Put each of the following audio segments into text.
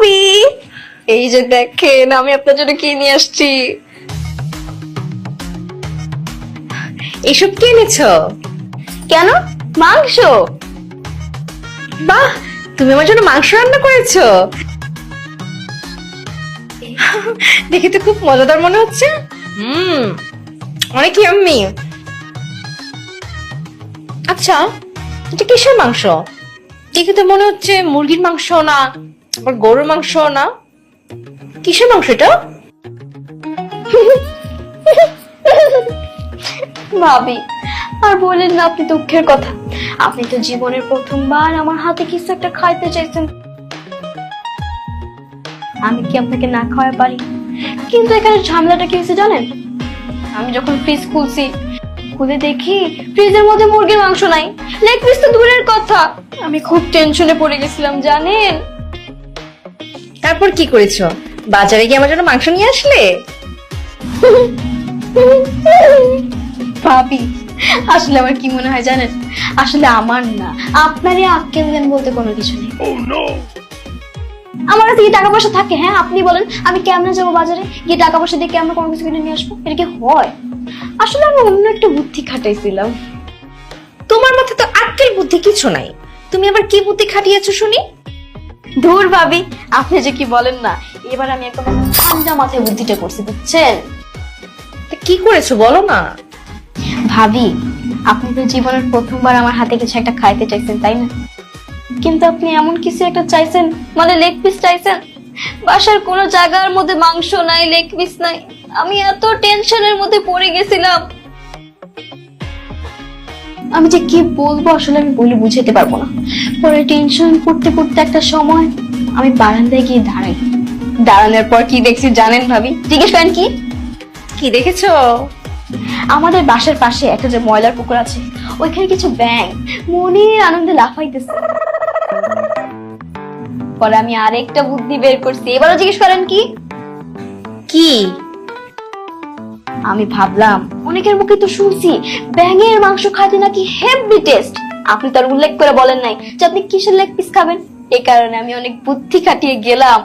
ভাবি এই যে দেখেন আমি আপনার জন্য কি নিয়ে আসছি? এসব কি এনেছ? কেন? মাংস? বাহ তুমি আমার জন্য মাংস রান্না করেছ। দেখে তো খুব মজাদার মনে হচ্ছে। হুম অনেক ইয়াম্মি আচ্ছা এটা কিসের মাংস? দেখে তো মনে হচ্ছে মুরগির মাংস না? আবার গরুর মাংস না? কিসের মাংস এটা? ভাবি, আর বলেন না আপনি দুঃখের কথা। আপনি তো জীবনের প্রথমবার আমার হাতে কিছু একটা খাইতে চাইছেন। আমি কি আপনাকে না খাওয়া পারি? কিন্তু এখানে ঝামেলাটা কি হয়েছে জানেন? আমি যখন ফ্রিজ খুলছি, খুলে দেখি ফ্রিজের মধ্যে মুরগির মাংস নাই। লেগ পিস তো দূরের কথা। আমি খুব টেনশনে পড়ে গেছিলাম, জানেন? তারপর কি করেছ? বাজারে গিয়ে আমার জন্য মাংস নিয়ে আসলে? ভাবি আসলে আমার কি মনে হয় জানেন? আসলে আমার না আপনারই আক্কেল জ্ঞান বলতে কোনো কিছু নেই। আমার কাছে কি টাকা পয়সা থাকে হ্যাঁ? আপনি বলেন আমি কেমনে যাব বাজারে? গিয়ে টাকা পয়সা দিয়ে কেমন কোনো কিছু কিনে নিয়ে আসব? এটা কি হয়? আসলে আমি অন্য একটা বুদ্ধি খাটাইছিলাম। তোমার মাথায় তো আক্কেল বুদ্ধি কিছু নাই। তুমি আবার কি বুদ্ধি খাটিয়েছো শুনি? ধুর ভাবি আপনি যে কি বলেন না এবার আমি একদম ঠান্ডা মাথায় বুদ্ধিটা করছি বুঝছেন? কি করেছ বলো না। ভাবি আপনি তো জীবনের প্রথমবার আমার হাতে কিছু একটা খাইতে চাইছেন তাই না? কিন্তু আপনি এমন কিছু একটা চাইছেন মানে লেগ পিস চাইছেন। বাসার কোনো জায়গার মধ্যে মাংস নাই লেগ পিস নাই। আমি এত টেনশনের মধ্যে পড়ে গেছিলাম। আমি যে কি বলব আসলে আমি বলে বুঝাতে পারব না। পরে টেনশন করতে করতে একটা সময় আমি বারান্দায় গিয়ে দাঁড়াই। দাঁড়ানোর পর কি দেখছি জানেন ভাবি? জিজ্ঞেস করেন কি? কি দেখেছ? আমাদের বাসার পাশে একটা যে ময়লার পুকুর আছে ওইখানে কিছু ব্যাং মনের আনন্দে লাফাইতেছে। পরে আমি আরেকটা বুদ্ধি বের করছি। এবারও জিজ্ঞেস করেন কি? কি? আমি ভাবলাম, অনেকের মুখে তো শুনছি, ব্যাঙের মাংস খাইতে নাকি হেভি টেস্ট আপনি তার উল্লেখ করে বলেন নাই যে আপনি কিসের লেগ পিস খাবেন? এই কারণে আমি অনেক বুদ্ধি খাটিয়ে গেলাম।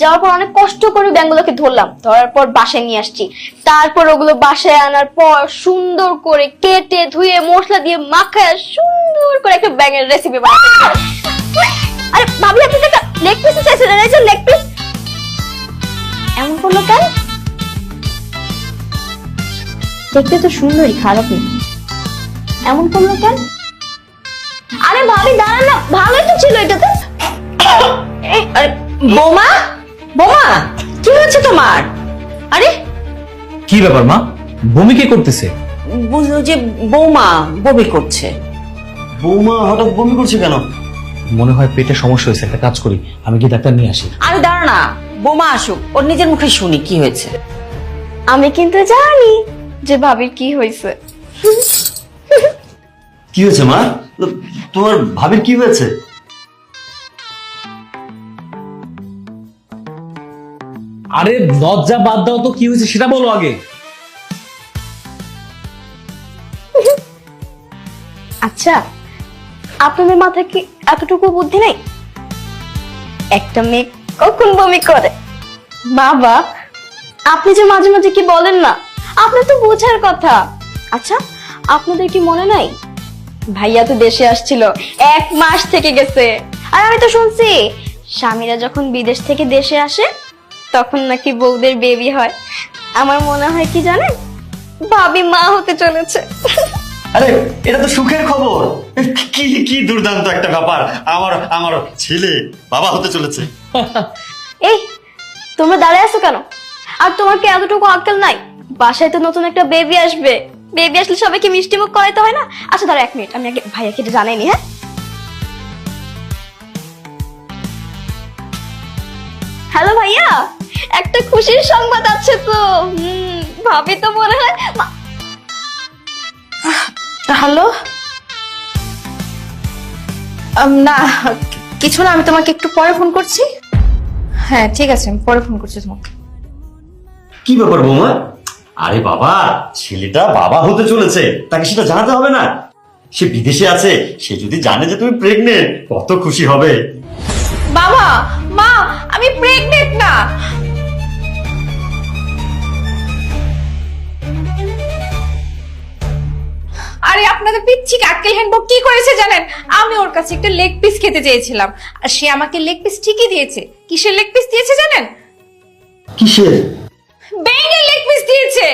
যাওয়ার পর অনেক কষ্ট করে ব্যাঙগুলোকে ধরলাম, ধরার পর বাসায় নিয়ে আসছি। তারপর ওগুলো বাসায় আনার পর সুন্দর করে কেটে ধুয়ে মশলা দিয়ে মাখায় সুন্দর করে একটা ব্যাঙের রেসিপি বানাই আরে, ভাবি, আপনি লেগ পিস চাইছেন লেগ পিস এমন করল কেন? দেখতে তো সুন্দরই খারাপ না এমন করল কেন? আরে ভাবি দাঁড়ান না ভালোই তো ছিল এটাতে। এই, আরে, বৌমা? বৌমা কি হচ্ছে তোমার? আরে? কি ব্যাপার মা? বমি কে করতেছে? বুঝলো যে বৌমা বমি করছে। বৌমা হঠাৎ বমি করছে কেন? মনে হয় পেটে সমস্যা হয়েছে একটা কাজ করি আমি কি ডাক্তার নিয়ে আসি। আরে দাঁড়া না বৌমা আসুক ওর নিজের মুখে শুনি কি হয়েছে। আমি কিন্তু জানি। যে ভাবির কি হয়েছে? কি হয়েছে মা? তোমার ভাবির কি হয়েছে? আরে লজ্জা বাদ দাও তো কি হয়েছে সেটা বলো আগে। আচ্ছা আপনাদের মাথায় কি এতটুকু বুদ্ধি নেই? একটা মেয়ে কখন বমি করে? বাবা আপনি যে মাঝে মাঝে কি বলেন না? আপনার তো বোঝার কথা। আচ্ছা আপনাদের কি মনে নাই? ভাইয়া তো দেশে আসছিল এক মাস থেকে গেছে। আর আমি তো শুনছি স্বামীরা যখন বিদেশ থেকে দেশে আসে তখন নাকি বউদের বেবি হয়। আমার মনে হয় কি জানেন? ভাবি মা হতে চলেছে। আরে এটা তো সুখের খবর। কি কি দুর্দান্ত একটা ব্যাপার। আমার আমার ছেলে বাবা হতে চলেছে। এই তোমরা দাঁড়ায় আছো কেন? আর তোমার কি এতটুকু আক্কেল নাই? বাসায় তো নতুন একটা বেবি আসবে। বেবি আসলে সবাইকে মিষ্টি মুখ করাইতে হয় না? আচ্ছা দাঁড়া এক মিনিট আমি আগে ভাইয়াকে এটা জানাইনি হ্যাঁ? হ্যালো ভাইয়া? একটা খুশির সংবাদ আছে তো। ভাবি তো মনে হয় হ্যালো? না, কিছু না, আমি তোমাকে একটু পরে ফোন করছি। হ্যাঁ ঠিক আছে, আমি পরে ফোন করছি তোমাকে। কি ব্যাপার বৌমা? আরে বাবা ছেলেটা বাবা হতে চলেছে তাকে সেটা জানাতে হবে না। সে বিদেশে আছে সে যদি জানে যে তুমি প্রেগনেন্ট কত খুশি হবে। বাবা মা আমি প্রেগনেন্ট না। আরে আপনাদের পিচ্ছি কাককেল হ্যান্ডবুক কি করেছে জানেন? আমি ওর কাছে একটা লেগ পিস খেতে চেয়েছিলাম আর সে আমাকে লেগ পিস ঠিকই দিয়েছে। কিসের লেগ পিস দিয়েছে জানেন? কিসের? বেঙ্গের লেগ পিস দিয়েছে।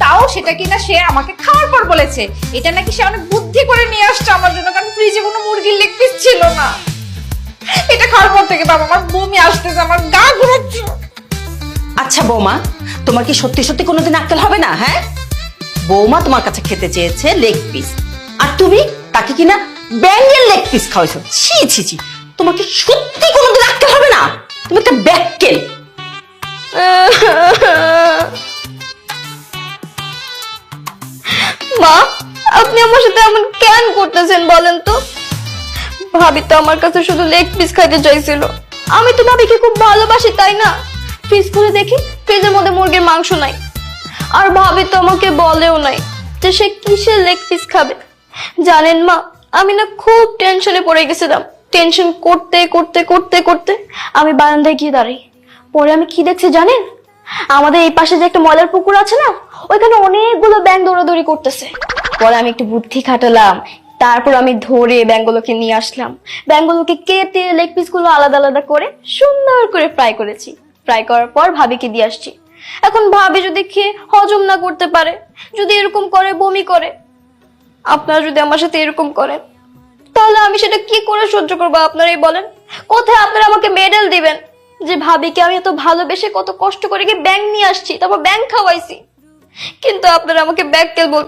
তাও সেটা কিনা সে আমাকে খাওয়ার পর বলেছে। এটা নাকি সে অনেক বুদ্ধি করে নিয়ে আসছে আমার জন্য, কারণ ফ্রিজে কোনো মুরগির লেগ পিস ছিল না। এটা খাওয়ার পর থেকে বাবা আমার বমি আসতেছে, আমার গা ঘুরাচ্ছে। আচ্ছা বৌমা, তোমার কি সত্যি সত্যি কোনোদিন আক্কেল হবে না হ্যাঁ? বৌমা তোমার কাছে খেতে চেয়েছে লেগ পিস আর তুমি? তাকে কিনা ব্যাঙের লেগ পিস খাওয়াইছো। ছি ছি ছি। তোমার কি সত্যি কোনোদিন আক্কেল হবে না। তুমি একটা ব্যাককেল। মা, আপনি আমার সাথে এমন কেন করতেছেন বলেন তো? ভাবি তো আমার কাছে শুধু লেগ পিস খাইতে চাইছিল। আমি তো ভাবিকে খুব ভালোবাসি, তাই না? ফ্রিজ খুলে দেখি ফ্রিজের মধ্যে মুরগির মাংস নাই। আর ভাবি তো আমাকে বলেও নাই যে সে কিসের লেগ পিস খাবে। জানেন মা, আমি না খুব টেনশনে পড়ে গেছিলাম। টেনশন করতে করতে করতে করতে আমি বারান্দায় গিয়ে দাঁড়াই। পরে আমি কি দেখছি জানেন? আমাদের এই পাশে যে একটা ময়লার পুকুর আছে না, ওইখানে অনেকগুলো ব্যাঙ দৌড়াদৌড়ি করতেছে। পরে আমি একটু বুদ্ধি খাটালাম, তারপর আমি ধরে ব্যাঙগুলোকে নিয়ে আসলাম। ব্যাঙগুলোকে কেটে লেগ পিসগুলো আলাদা আলাদা করে সুন্দর করে ফ্রাই করেছি। ফ্রাই করার পর ভাবিকে দিয়ে আসছি। এখন ভাবি যদি খেয়ে হজম না করতে পারে, যদি এরকম করে বমি করে আপনারা যদি আমার সাথে এরকম করেন, তাহলে আমি সেটা কি করে সহ্য করব আপনারাই বলেন? কোথায় আপনারা আমাকে মেডেল দিবেন? যে ভাবি ভাবিকে আমি এত ভালোবেসে কত কষ্ট করে গিয়ে ব্যাংক নিয়ে আসছি, তারপর ব্যাংক খাওয়াইছি। কিন্তু আপনারা আমাকে ব্যাগ কেল বল